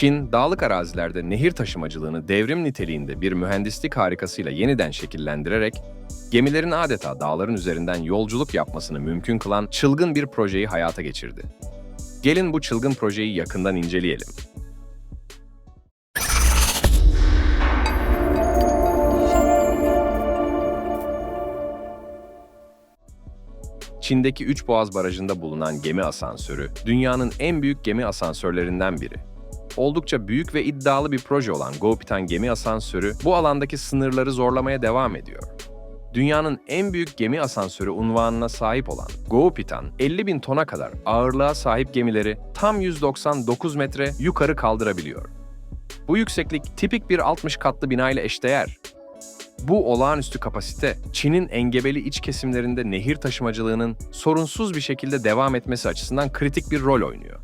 Çin, dağlık arazilerde nehir taşımacılığını devrim niteliğinde bir mühendislik harikasıyla yeniden şekillendirerek, gemilerin adeta dağların üzerinden yolculuk yapmasını mümkün kılan çılgın bir projeyi hayata geçirdi. Gelin bu çılgın projeyi yakından inceleyelim. Çin'deki Üç Boğaz Barajı'nda bulunan gemi asansörü, dünyanın en büyük gemi asansörlerinden biri. Oldukça büyük ve iddialı bir proje olan Gopitan gemi asansörü bu alandaki sınırları zorlamaya devam ediyor. Dünyanın en büyük gemi asansörü unvanına sahip olan Gopitan, 50 bin tona kadar ağırlığa sahip gemileri tam 199 metre yukarı kaldırabiliyor. Bu yükseklik tipik bir 60 katlı bina ile eşdeğer bu olağanüstü kapasite, Çin'in engebeli iç kesimlerinde nehir taşımacılığının sorunsuz bir şekilde devam etmesi açısından kritik bir rol oynuyor.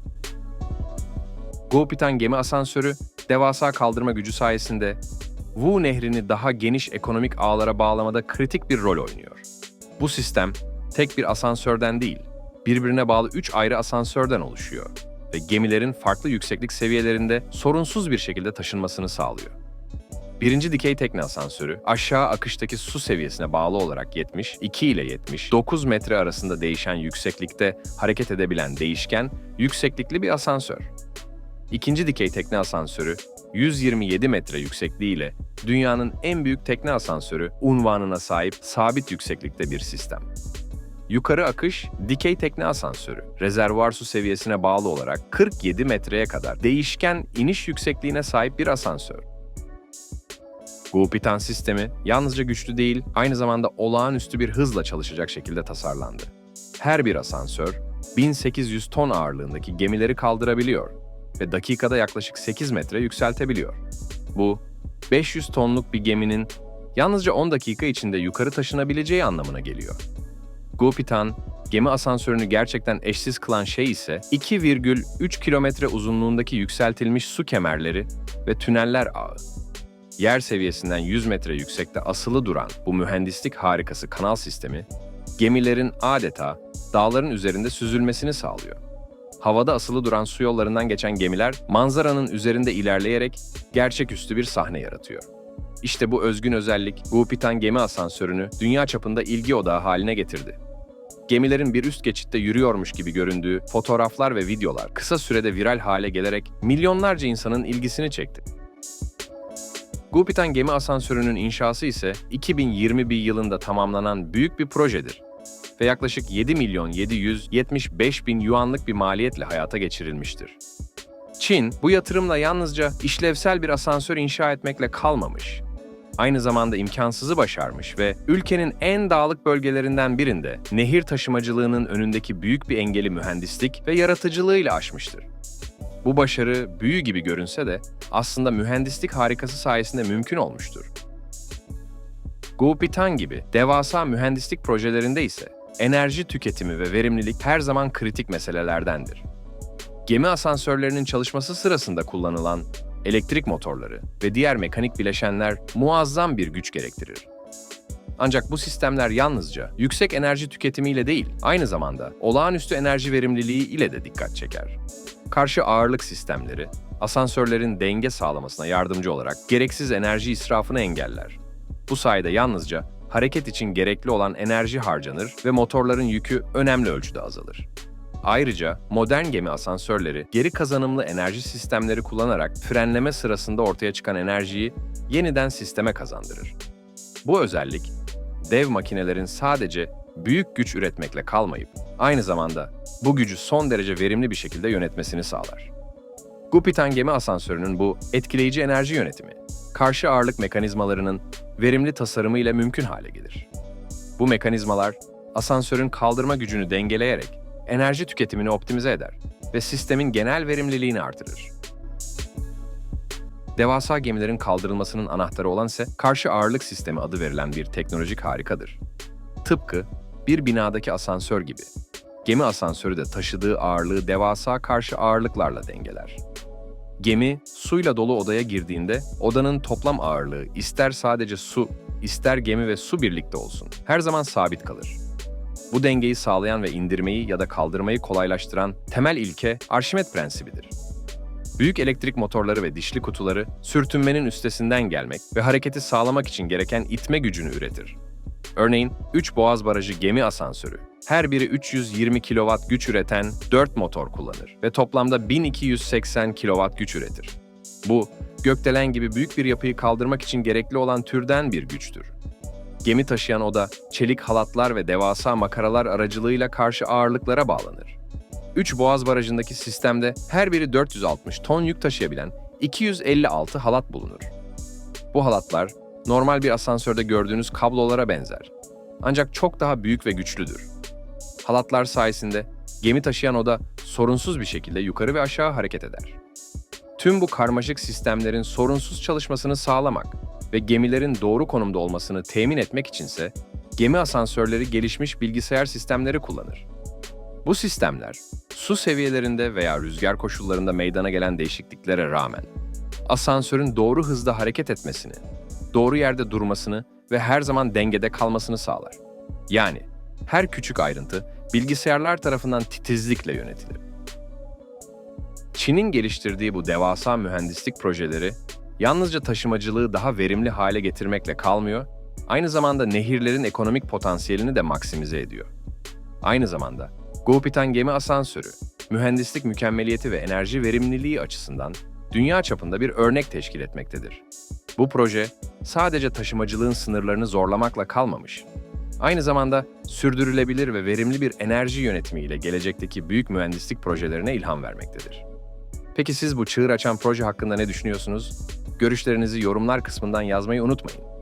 Gopitan gemi asansörü, devasa kaldırma gücü sayesinde Wu Nehri'ni daha geniş ekonomik ağlara bağlamada kritik bir rol oynuyor. Bu sistem, tek bir asansörden değil, birbirine bağlı üç ayrı asansörden oluşuyor ve gemilerin farklı yükseklik seviyelerinde sorunsuz bir şekilde taşınmasını sağlıyor. Birinci dikey tekne asansörü aşağı akıştaki su seviyesine bağlı olarak 70, 2 ile 70, 9 metre arasında değişen yükseklikte hareket edebilen değişken, yükseklikli bir asansör. İkinci dikey tekne asansörü 127 metre yüksekliğiyle dünyanın en büyük tekne asansörü unvanına sahip sabit yükseklikte bir sistem. Yukarı akış, dikey tekne asansörü, rezervuar su seviyesine bağlı olarak 47 metreye kadar değişken iniş yüksekliğine sahip bir asansör. Gupitan sistemi yalnızca güçlü değil, aynı zamanda olağanüstü bir hızla çalışacak şekilde tasarlandı. Her bir asansör, 1800 ton ağırlığındaki gemileri kaldırabiliyor ve dakikada yaklaşık 8 metre yükseltebiliyor. Bu, 500 tonluk bir geminin yalnızca 10 dakika içinde yukarı taşınabileceği anlamına geliyor. Gupitan, gemi asansörünü gerçekten eşsiz kılan şey ise 2,3 kilometre uzunluğundaki yükseltilmiş su kemerleri ve tüneller ağı. Yer seviyesinden 100 metre yüksekte asılı duran bu mühendislik harikası kanal sistemi, gemilerin adeta dağların üzerinde süzülmesini sağlıyor. Havada asılı duran su yollarından geçen gemiler manzaranın üzerinde ilerleyerek gerçeküstü bir sahne yaratıyor. İşte bu özgün özellik Gupitan gemi asansörünü dünya çapında ilgi odağı haline getirdi. Gemilerin bir üst geçitte yürüyormuş gibi göründüğü fotoğraflar ve videolar kısa sürede viral hale gelerek milyonlarca insanın ilgisini çekti. Gupitan gemi asansörünün inşası ise 2021 yılında tamamlanan büyük bir projedir ve yaklaşık 7 milyon 775 bin yuanlık bir maliyetle hayata geçirilmiştir. Çin, bu yatırımla yalnızca işlevsel bir asansör inşa etmekle kalmamış, aynı zamanda imkansızı başarmış ve ülkenin en dağlık bölgelerinden birinde nehir taşımacılığının önündeki büyük bir engeli mühendislik ve yaratıcılığıyla aşmıştır. Bu başarı büyü gibi görünse de aslında mühendislik harikası sayesinde mümkün olmuştur. Guopitan gibi devasa mühendislik projelerinde ise enerji tüketimi ve verimlilik her zaman kritik meselelerdendir. Gemi asansörlerinin çalışması sırasında kullanılan elektrik motorları ve diğer mekanik bileşenler muazzam bir güç gerektirir. Ancak bu sistemler yalnızca yüksek enerji tüketimiyle değil, aynı zamanda olağanüstü enerji verimliliği ile de dikkat çeker. Karşı ağırlık sistemleri, asansörlerin denge sağlamasına yardımcı olarak gereksiz enerji israfını engeller. Bu sayede yalnızca hareket için gerekli olan enerji harcanır ve motorların yükü önemli ölçüde azalır. Ayrıca modern gemi asansörleri geri kazanımlı enerji sistemleri kullanarak frenleme sırasında ortaya çıkan enerjiyi yeniden sisteme kazandırır. Bu özellik, dev makinelerin sadece büyük güç üretmekle kalmayıp aynı zamanda bu gücü son derece verimli bir şekilde yönetmesini sağlar. Gupitan gemi asansörünün bu etkileyici enerji yönetimi, karşı ağırlık mekanizmalarının verimli tasarımı ile mümkün hale gelir. Bu mekanizmalar, asansörün kaldırma gücünü dengeleyerek enerji tüketimini optimize eder ve sistemin genel verimliliğini artırır. Devasa gemilerin kaldırılmasının anahtarı olan ise karşı ağırlık sistemi adı verilen bir teknolojik harikadır. Tıpkı bir binadaki asansör gibi. Gemi asansörü de taşıdığı ağırlığı devasa karşı ağırlıklarla dengeler. Gemi suyla dolu odaya girdiğinde odanın toplam ağırlığı ister sadece su, ister gemi ve su birlikte olsun her zaman sabit kalır. Bu dengeyi sağlayan ve indirmeyi ya da kaldırmayı kolaylaştıran temel ilke Arşimet prensibidir. Büyük elektrik motorları ve dişli kutuları sürtünmenin üstesinden gelmek ve hareketi sağlamak için gereken itme gücünü üretir. Örneğin 3 Boğaz Barajı gemi asansörü her biri 320 kW güç üreten 4 motor kullanır ve toplamda 1280 kW güç üretir. Bu, gökdelen gibi büyük bir yapıyı kaldırmak için gerekli olan türden bir güçtür. Gemi taşıyan oda, çelik halatlar ve devasa makaralar aracılığıyla karşı ağırlıklara bağlanır. 3 Boğaz Barajı'ndaki sistemde her biri 460 ton yük taşıyabilen 256 halat bulunur. Bu halatlar, normal bir asansörde gördüğünüz kablolara benzer. Ancak çok daha büyük ve güçlüdür. Halatlar sayesinde gemi taşıyan oda sorunsuz bir şekilde yukarı ve aşağı hareket eder. Tüm bu karmaşık sistemlerin sorunsuz çalışmasını sağlamak ve gemilerin doğru konumda olmasını temin etmek içinse gemi asansörleri gelişmiş bilgisayar sistemleri kullanır. Bu sistemler su seviyelerinde veya rüzgar koşullarında meydana gelen değişikliklere rağmen asansörün doğru hızda hareket etmesini, doğru yerde durmasını ve her zaman dengede kalmasını sağlar. Yani her küçük ayrıntı bilgisayarlar tarafından titizlikle yönetilir. Çin'in geliştirdiği bu devasa mühendislik projeleri yalnızca taşımacılığı daha verimli hale getirmekle kalmıyor, aynı zamanda nehirlerin ekonomik potansiyelini de maksimize ediyor. Aynı zamanda Guopitan gemi asansörü, mühendislik mükemmeliyeti ve enerji verimliliği açısından dünya çapında bir örnek teşkil etmektedir. Bu proje sadece taşımacılığın sınırlarını zorlamakla kalmamış, aynı zamanda sürdürülebilir ve verimli bir enerji yönetimiyle gelecekteki büyük mühendislik projelerine ilham vermektedir. Peki siz bu çığır açan proje hakkında ne düşünüyorsunuz? Görüşlerinizi yorumlar kısmından yazmayı unutmayın.